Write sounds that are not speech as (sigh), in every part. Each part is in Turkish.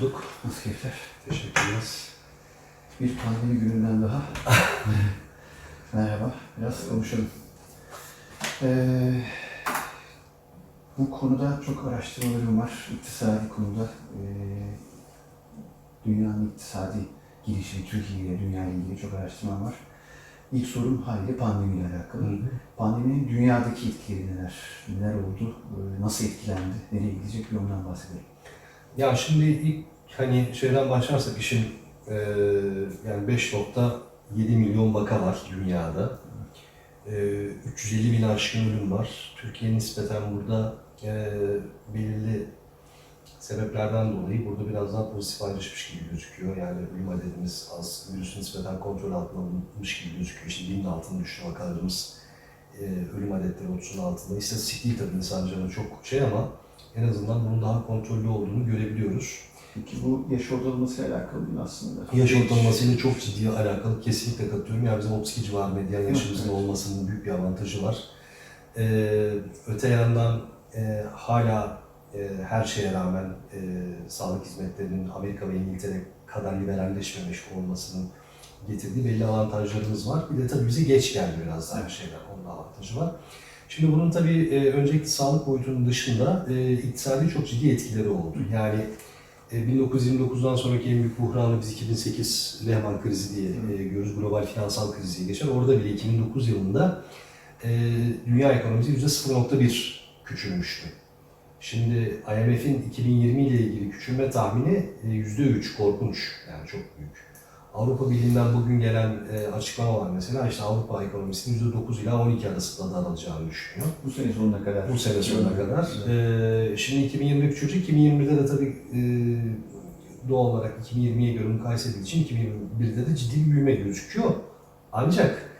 bulduk. Nasıl keyifler? Teşekkür ederiz. Bir pandemi gününden daha. (laughs) Merhaba. Biraz konuşalım. Ee, bu konuda çok araştırmalarım var. İktisadi konuda. Ee, dünyanın iktisadi gelişimi, Türkiye ile dünya ile ilgili çok araştırmam var. İlk sorum haliyle pandemiyle alakalı. Pandeminin dünyadaki etkileri neler? Neler oldu? Ee, Nasıl etkilendi? Nereye gidecek? Bir ondan bahsedelim. Ya şimdi ilk hani şeyden başlarsak işin eee yani 5.7 milyon vaka var dünyada. Eee 350 bin aşkın ölüm var. Türkiye nispeten burada eee belirli sebeplerden dolayı burada biraz daha pozitif ayrışmış gibi gözüküyor. Yani ölüm adedimiz az, virüs nispeten kontrol altına alınmış gibi gözüküyor. İşte binin altında düştü vakalarımız. Eee ölüm adetleri 30'un altında. İstatistik değil tabii insan canı çok şey ama en azından bunun daha kontrollü olduğunu görebiliyoruz. Peki bu yaş ortalamasıyla alakalı değil mi aslında? Yaş ortalamasıyla çok ciddi alakalı kesinlikle katılıyorum. Yani bizim 32 civarı medyan yaşımızın Evet. olmasının büyük bir avantajı var. Ee, öte yandan e, hala e, her şeye rağmen e, sağlık hizmetlerinin Amerika ve İngiltere kadar liberalleşmemiş olmasının getirdiği belli avantajlarımız var. Bir de tabii bize geç geldi biraz daha her şeyden. Onun avantajı var. Şimdi bunun tabii e, öncelikle sağlık boyutunun dışında e, iktisadi çok ciddi etkileri oldu. Yani e, 1929'dan sonraki en büyük buhranı biz 2008 Lehman krizi diye e, görüyoruz. Global finansal kriz diye geçer. Orada bile 2009 yılında e, dünya ekonomisi %0.1 küçülmüştü. Şimdi IMF'in 2020 ile ilgili küçülme tahmini e, %3 korkunç. Yani çok büyük. Avrupa Birliği'nden bugün gelen e, açıklama var mesela işte Avrupa ekonomisinin %9 ila 12 arasında daralacağını düşünüyor. Bu sene sonuna kadar. Bu sene sonuna kadar. Ee, şimdi 2020 küçülecek. 2020'de de tabii e, doğal olarak 2020'ye göre mukayese edildiği için 2021'de de ciddi bir büyüme gözüküyor. Ancak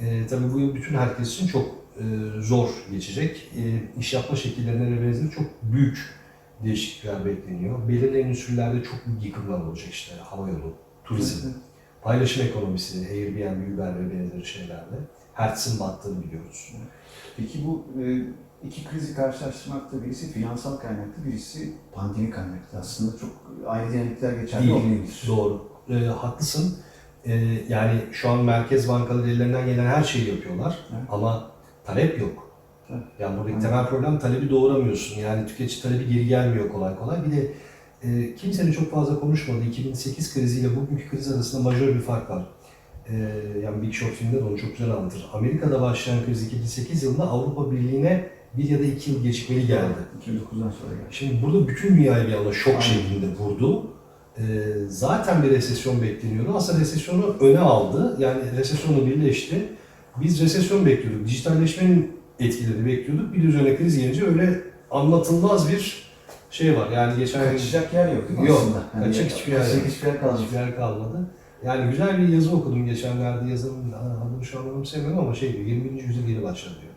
e, tabii bu yıl bütün herkes için çok e, zor geçecek. E, iş yapma şekillerine ve benzeri çok büyük değişiklikler bekleniyor. Belirli endüstrilerde çok büyük yıkımlar olacak işte havayolu, turizm, paylaşım ekonomisi, Airbnb, Uber ve benzeri şeylerle. Hertz'in battığını biliyoruz. Peki bu e, iki krizi karşılaştırmakta birisi finansal kaynaklı, birisi pandemi kaynaklı. Aslında çok aynı dinamikler geçerli olmayabilir. Doğru. E, haklısın. E, yani şu an merkez bankaları ellerinden gelen her şeyi yapıyorlar Evet. ama talep yok. Evet. Yani buradaki Evet. temel problem talebi doğuramıyorsun. Yani tüketici talebi geri gelmiyor kolay kolay. Bir de e, kimsenin çok fazla konuşmadığı 2008 kriziyle bugünkü kriz arasında majör bir fark var. E, yani Big Short filminde de onu çok güzel anlatır. Amerika'da başlayan kriz 2008 yılında Avrupa Birliği'ne bir ya da iki yıl gecikmeli geldi. 2009'dan sonra geldi. Şimdi burada bütün dünyayı bir anda şok Aynen. şeklinde vurdu. Ee, zaten bir resesyon bekleniyordu. Aslında resesyonu öne aldı. Yani resesyonla birleşti. Biz resesyon bekliyorduk. Dijitalleşmenin etkilerini bekliyorduk. Bir de üzerine kriz gelince öyle anlatılmaz bir şey var. Yani geçen Kaçacak yer yok değil mi Yok, aslında? kaçacak hiçbir yer kaçacak hiçbir yer kalmadı. hiçbir yer kalmadı. Yani güzel bir yazı okudum geçenlerde. Yazının adını şu an anımsayamıyorum ama şey diyor, 20. yüzyıl yeni başladı diyor.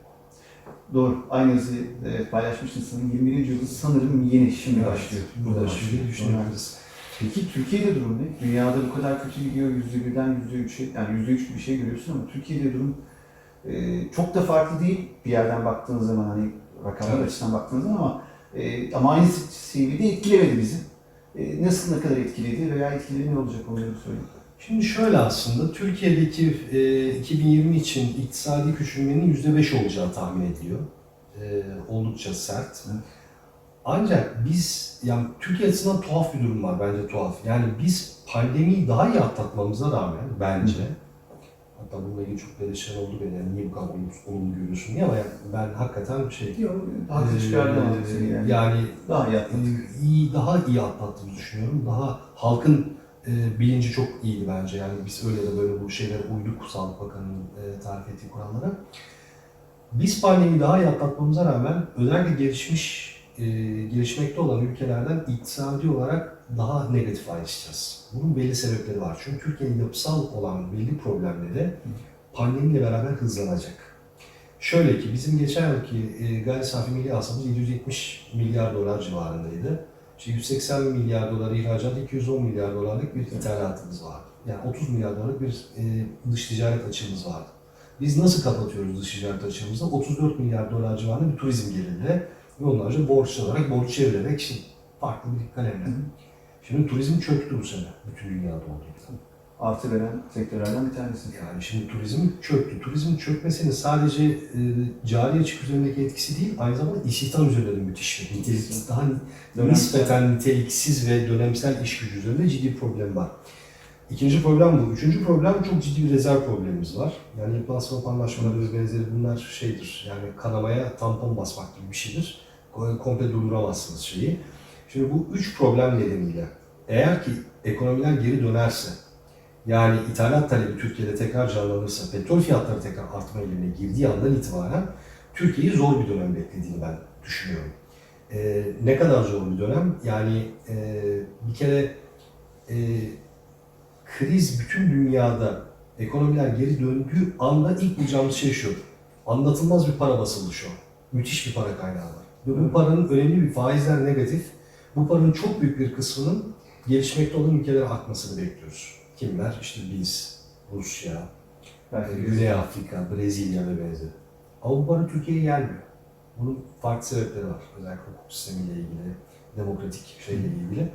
Doğru. Aynı yazıyı e, paylaşmıştın sanırım. 21. yüzyıl sanırım yeni şimdi Evet, başlıyor. Burada başlıyor. düşünüyoruz. Peki Türkiye'de durum ne? Dünyada bu kadar kötü gidiyor yüzde birden yüzde üçe, yani yüzde üç bir şey görüyorsun ama Türkiye'de durum e, çok da farklı değil bir yerden baktığın zaman hani rakamlar Evet. açısından baktığın zaman ama e, ama aynı seviyede etkilemedi bizi. E, nasıl ne kadar etkiledi veya etkileri ne olacak onları söyleyeyim. Şimdi şöyle aslında Türkiye'deki e, 2020 için iktisadi küçülmenin %5 olacağı tahmin ediliyor. E, oldukça sert. Evet. Ancak biz, yani Türkiye açısından tuhaf bir durum var bence tuhaf. Yani biz pandemiyi daha iyi atlatmamıza rağmen bence, hatta bununla ilgili çok eleştiren oldu beni, yani niye bu kadar olumlu görüyorsun diye ama yani ben hakikaten şey... Yok, haklı çıkartamadık seni yani. yani Daha iyi atlattık. ee, iyi daha iyi atlattığımızı düşünüyorum. Daha halkın e, bilinci çok iyiydi bence. Yani biz öyle de böyle bu şeylere uyduk Sağlık Bakanı'nın e, tarif ettiği kurallara. Biz pandemiyi daha iyi atlatmamıza rağmen özellikle gelişmiş, e, gelişmekte olan ülkelerden iktisadi olarak daha negatif ayrışacağız. Bunun belli sebepleri var. Çünkü Türkiye'nin yapısal olan belli problemleri pandemiyle beraber hızlanacak. Şöyle ki bizim geçen yılki e, gayri safi milli hasılamız 770 milyar dolar civarındaydı. İşte 180 milyar dolar ihracat, 210 milyar dolarlık bir ithalatımız vardı. Yani 30 milyar dolarlık bir e, dış ticaret açığımız vardı. Biz nasıl kapatıyoruz dış ticaret açığımızı? 34 milyar dolar civarında bir turizm geliri ve onlarca borç alarak, borç çevirerek işte farklı bir kalemle. Hı hı. Şimdi turizm çöktü bu sene bütün dünyada olduğu gibi. Artı veren sektörlerden bir tanesi. Yani şimdi turizm çöktü. Turizm çökmesinin sadece e, cari açık üzerindeki etkisi değil, aynı zamanda istihdam üzerinde de müthiş bir nitelik. Daha Dönemsel. nispeten niteliksiz ve dönemsel iş gücü üzerinde ciddi problem var. İkinci problem bu. Üçüncü problem çok ciddi bir rezerv problemimiz var. Yani yapılan swap anlaşmaları ve benzeri bunlar şeydir. Yani kanamaya tampon basmak gibi bir şeydir. Ko- Komple durduramazsınız şeyi. Şimdi bu üç problem nedeniyle eğer ki ekonomiler geri dönerse yani ithalat talebi Türkiye'de tekrar canlanırsa, petrol fiyatları tekrar artma eğilimine girdiği andan itibaren Türkiye'yi zor bir dönem beklediğini ben düşünüyorum. Ee, ne kadar zor bir dönem? Yani e, bir kere e, kriz bütün dünyada ekonomiler geri döndüğü anda ilk bulacağımız şey şu. Anlatılmaz bir para basıldı şu an. Müthiş bir para kaynağı var. Ve bu paranın önemli bir faizler negatif. Bu paranın çok büyük bir kısmının gelişmekte olan ülkelere akmasını bekliyoruz. Kimler? İşte biz, Rusya, Belki e, Güney Afrika, Brezilya ve benzeri. Ama bu para Türkiye'ye gelmiyor. Bunun farklı sebepleri var. Özellikle hukuk sistemiyle ilgili, demokratik şeyle ilgili.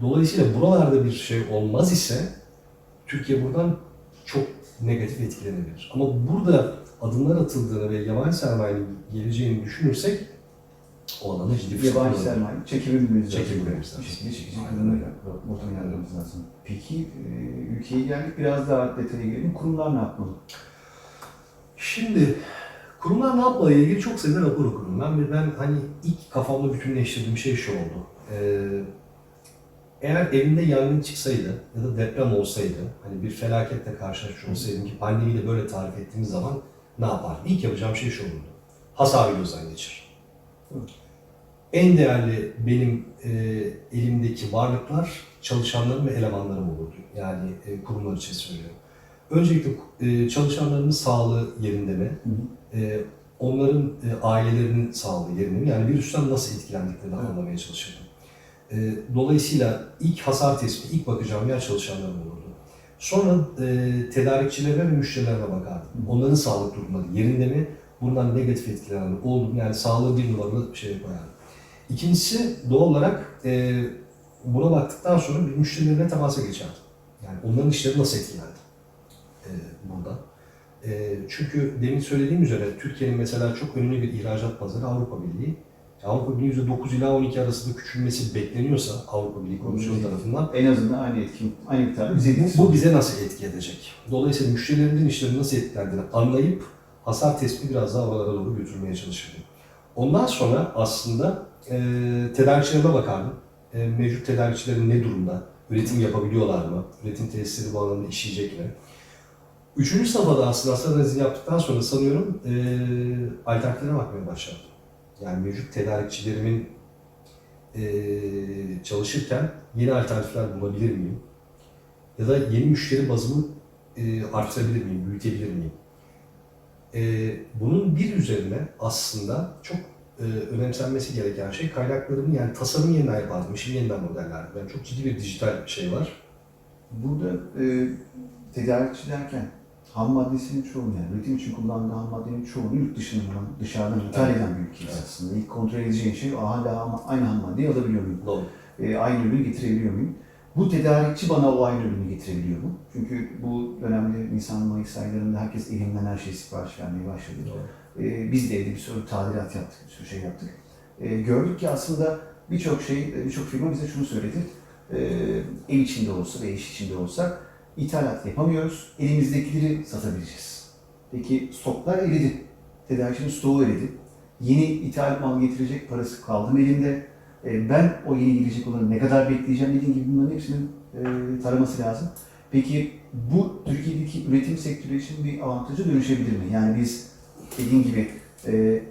Dolayısıyla buralarda bir şey olmaz ise Türkiye buradan çok negatif etkilenebilir. Ama burada adımlar atıldığını ve yabancı sermayenin geleceğini düşünürsek o alanda ciddi bir Yabancı sermaye çekebilmemiz lazım. Çekebilmemiz lazım. Bir şekilde çekecek ortamı yaratmamız lazım. Peki e, ülkeye geldik biraz daha detaya girelim. Kurumlar ne yapmalı? Şimdi kurumlar ne yapmalı ile ilgili çok sayıda rapor okudum ben ben hani ilk kafamda bütünleştirdiğim şey şu oldu. Ee, eğer evinde yangın çıksaydı ya da deprem olsaydı, hani bir felaketle karşılaşmış olsaydım ki pandemiyle böyle tarif ettiğimiz zaman ne yapardım? İlk yapacağım şey şu olurdu. Hasarı gözden geçir. Evet. En değerli benim e, elimdeki varlıklar çalışanlarım ve elemanlarım olurdu. Yani e, kurumlar için söylüyorum. Öncelikle e, çalışanlarımın sağlığı yerinde mi? E, onların e, ailelerinin sağlığı yerinde mi? Yani virüsten nasıl etkilendiklerini Evet. anlamaya çalışırdım. E, dolayısıyla ilk hasar tespiti, ilk bakacağım yer çalışanlarım olurdu. Sonra e, tedarikçilerime ve müşterilerime bakardım. Onların sağlık durumları yerinde mi? Bundan negatif etkilenen oldu mu? Yani sağlığı bir numaralı şey koyardım. İkincisi doğal olarak e, buna baktıktan sonra bir müşterilerine temasa geçerdim. Yani onların işleri nasıl etkilendi e, burada. E, çünkü demin söylediğim üzere Türkiye'nin mesela çok önemli bir ihracat pazarı Avrupa Birliği. Avrupa Birliği %9 ila 12 arasında küçülmesi bekleniyorsa Avrupa Birliği Komisyonu tarafından En azından aynı etki, aynı miktarda bize bu olur. bize nasıl etki edecek? Dolayısıyla müşterilerimizin işleri nasıl etkilendiğini anlayıp hasar tespiti biraz daha oralara doğru götürmeye çalışırdım. Ondan sonra aslında e, tedarikçilerime bakardım. E, mevcut tedarikçilerin ne durumda? Üretim yapabiliyorlar mı? Üretim tesisleri bu alanda işleyecek mi? Üçüncü safhada aslında hasar analizi yaptıktan sonra sanıyorum e, alternatiflere bakmaya başladım. Yani mevcut tedarikçilerimin e, çalışırken yeni alternatifler bulabilir miyim? Ya da yeni müşteri bazımı e, artırabilir miyim, büyütebilir miyim? E, bunun bir üzerine aslında çok e, önemsenmesi gereken şey kaynaklarımı yani tasarım yeniden yapardım, işimi yeniden modellerdim. Yani çok ciddi bir dijital şey var. Burada e, tedarikçi derken ham maddesinin çoğunu yani üretim için kullandığı ham maddenin çoğunu yurt dışından, dışarıdan ithal eden bir ülkeyiz Evet. aslında. İlk kontrol edeceğin şey hala aynı ham maddeyi alabiliyor muyum? Doğru. E, aynı ürünü getirebiliyor muyum? Bu tedarikçi bana o aynı ürünü getirebiliyor mu? Çünkü bu dönemde Nisan-Mayıs aylarında herkes elinden her şeyi sipariş vermeye başladı. Doğru. E, biz de bir sürü tadilat yaptık, bir sürü şey yaptık. E, gördük ki aslında birçok şey, birçok firma bize şunu söyledi. E, ev içinde olsa ve iş içinde olsa ithalat yapamıyoruz. Elimizdekileri satabileceğiz. Peki stoklar eridi. Tedarikçinin stoğu eridi. Yeni ithal mal getirecek parası kaldı mı elinde? E, ben o yeni gelecek olanı ne kadar bekleyeceğim dediğim gibi bunların hepsinin e, taraması lazım. Peki bu Türkiye'deki üretim sektörü için bir avantaja dönüşebilir mi? Yani biz dediğim gibi e,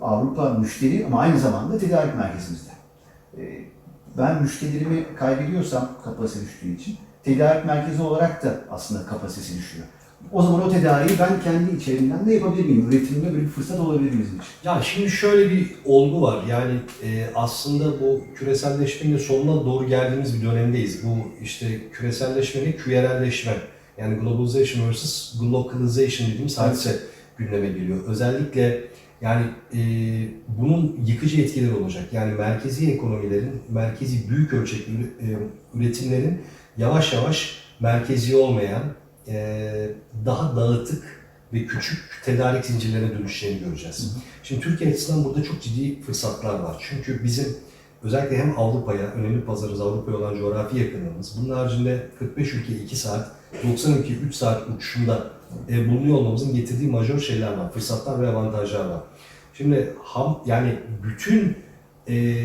Avrupa müşteri ama aynı zamanda tedarik merkezimizde. E, ben müşterilerimi kaybediyorsam kapasite düştüğü için tedarik merkezi olarak da aslında kapasitesi düşüyor. O zaman o tedariği ben kendi içerimden de yapabilir miyim? Üretimde böyle bir fırsat olabilir bizim için. Ya şimdi şöyle bir olgu var. Yani e, aslında bu küreselleşmenin sonuna doğru geldiğimiz bir dönemdeyiz. Bu işte küreselleşmenin küyerelleşme yani globalization versus globalization dediğimiz hadise gündeme geliyor. Özellikle Yani e, bunun yıkıcı etkileri olacak. Yani merkezi ekonomilerin, merkezi büyük ölçekli e, üretimlerin yavaş yavaş merkezi olmayan, e, daha dağıtık ve küçük tedarik zincirlerine dönüşeceğini göreceğiz. Şimdi Türkiye açısından burada çok ciddi fırsatlar var. Çünkü bizim özellikle hem Avrupa'ya, önemli pazarımız Avrupa'ya olan coğrafi yakınlığımız, bunun haricinde 45 ülke 2 saat, 90 ülke 3 saat uçuşunda e, bulunuyor olmamızın getirdiği majör şeyler var, fırsatlar ve avantajlar var. Şimdi ham yani bütün e,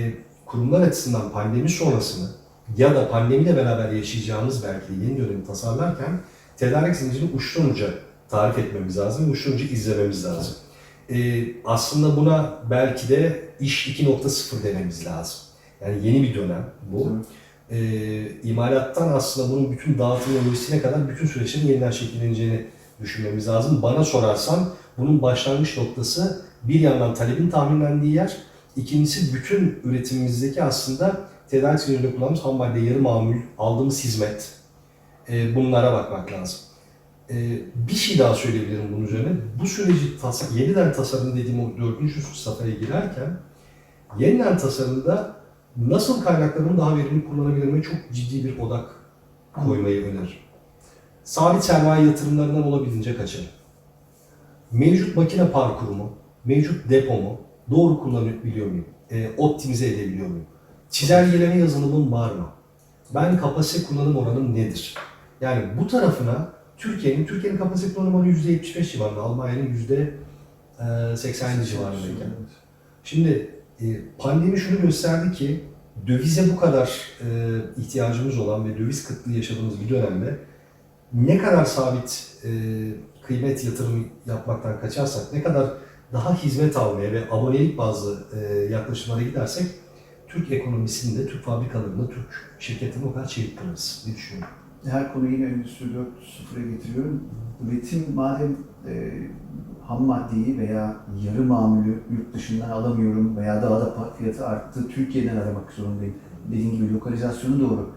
kurumlar açısından pandemi sonrasını ya da pandemiyle beraber yaşayacağımız belki yeni dönemi tasarlarken tedarik zincirini uçtan uca tarif etmemiz lazım uçtan uca izlememiz lazım. E, aslında buna belki de iş 2.0 dememiz lazım. Yani yeni bir dönem bu. Tabii. E, imalattan aslında bunun bütün dağıtım lojistine kadar bütün süreçlerin yeniden şekilleneceğini düşünmemiz lazım. Bana sorarsan bunun başlangıç noktası bir yandan talebin tahminlendiği yer, ikincisi bütün üretimimizdeki aslında tedarik zincirinde kullandığımız ham madde, yarı mamul, aldığımız hizmet, e, bunlara bakmak lazım. E, bir şey daha söyleyebilirim bunun üzerine. Bu süreci tas- yeniden tasarım dediğim o dördüncü safhaya girerken yeniden tasarımda nasıl kaynaklarımı daha verimli kullanabilirime çok ciddi bir odak koymayı öneririm. Sabit sermaye yatırımlarından olabildiğince kaçın. Mevcut makine parkurumu, mevcut depomu doğru kullanabiliyor muyum? E, optimize edebiliyor muyum? Çizelgeleme yazılımım var mı? Ben kapasite kullanım oranım nedir? Yani bu tarafına Türkiye'nin, Türkiye'nin kapasite kullanım oranı %75 civarında, Almanya'nın %80 civarındayken. Evet. Şimdi e, pandemi şunu gösterdi ki dövize bu kadar e, ihtiyacımız olan ve döviz kıtlığı yaşadığımız bir dönemde ne kadar sabit e, kıymet yatırım yapmaktan kaçarsak, ne kadar daha hizmet almaya ve abonelik bazlı e, yaklaşımlara gidersek Türk ekonomisinde, Türk fabrikalarında, Türk şirketlerinde o kadar çevik kırarız diye düşünüyorum. Her konuyu yine Endüstri 4.0'a getiriyorum. Üretim madem e, ham maddeyi veya yarı mamulü yurt dışından alamıyorum veya daha da fiyatı arttı, Türkiye'den aramak zorundayım. Dediğim gibi lokalizasyonu doğru.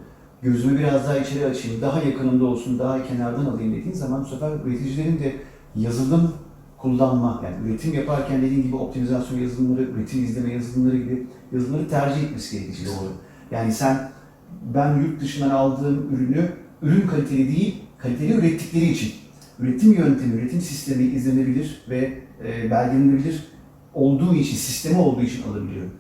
Gözümü biraz daha içeri açayım, daha yakınımda olsun, daha kenardan alayım dediğin zaman bu sefer üreticilerin de yazılım kullanma, yani üretim yaparken dediğin gibi optimizasyon yazılımları, üretim izleme yazılımları gibi yazılımları tercih etmesi gerekecek. Doğru. Yani sen ben yurt dışından aldığım ürünü ürün kaliteli değil, kaliteli ürettikleri için üretim yöntemi, üretim sistemi izlenebilir ve e, belgelenebilir olduğu için, sistemi olduğu için alabiliyorum.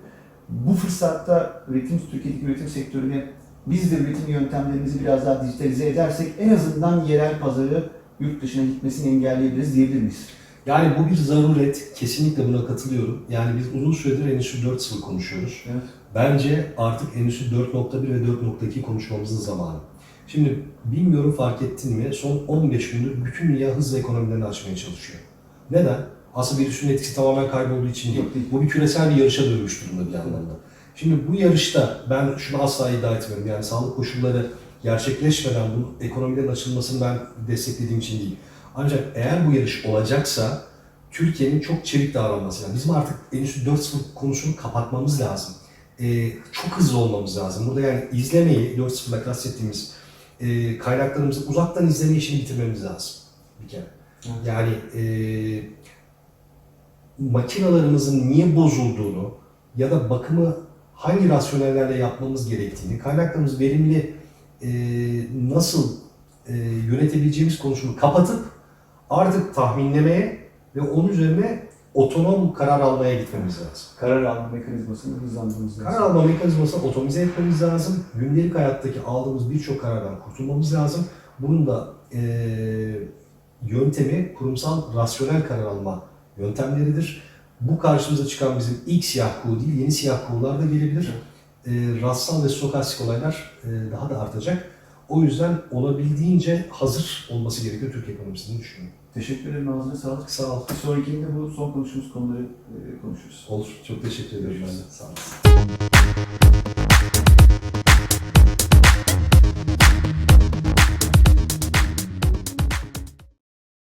Bu fırsatta üretim, Türkiye'deki üretim sektörüne biz de üretim yöntemlerimizi biraz daha dijitalize edersek en azından yerel pazarı yurt dışına gitmesini engelleyebiliriz diyebilir miyiz? Yani bu bir zaruret, kesinlikle buna katılıyorum. Yani biz uzun süredir Endüstri 4.0 konuşuyoruz. Evet. Bence artık Endüstri 4.1 ve 4.2 konuşmamızın zamanı. Şimdi bilmiyorum fark ettin mi, son 15 gündür bütün dünya hızla ekonomilerini açmaya çalışıyor. Neden? Aslında virüsün etkisi tamamen kaybolduğu için değil. Bu bir küresel bir yarışa dönmüş durumda bir anlamda. Şimdi bu yarışta ben şunu asla iddia etmiyorum. Yani sağlık koşulları gerçekleşmeden bu ekonomilerin açılmasını ben desteklediğim için değil. Ancak eğer bu yarış olacaksa Türkiye'nin çok çevik davranması lazım. Bizim artık Endüstri 4.0 konusunu kapatmamız lazım. Ee, çok hızlı olmamız lazım. Burada yani izlemeyi, 4.0'da kastettiğimiz e, kaynaklarımızı uzaktan izleme işini bitirmemiz lazım bir kere. Yani e, makinalarımızın niye bozulduğunu ya da bakımı hangi rasyonellerle yapmamız gerektiğini, kaynaklarımızı verimli e, nasıl e, yönetebileceğimiz konusunu kapatıp artık tahminlemeye ve onun üzerine otonom karar almaya gitmemiz lazım. Karar alma mekanizmasını hızlandırmamız lazım. Karar alma mekanizmasını otomize etmemiz lazım. Gündelik hayattaki aldığımız birçok karardan kurtulmamız lazım. Bunun da e, yöntemi kurumsal rasyonel karar alma yöntemleridir. Bu karşımıza çıkan bizim ilk siyah kuğu değil, yeni siyah kuğular da gelebilir. E, rastsal ve stokastik olaylar e, daha da artacak. O yüzden olabildiğince hazır olması gerekiyor Türk ekonomisinin düşünüyorum. Teşekkür ederim. Ağzına sağlık. Sağ ol. Bir sonrakinde bu son konuştuğumuz konuları e, konuşuruz. Olur. Çok teşekkür ederim ben de. Sağ olasın.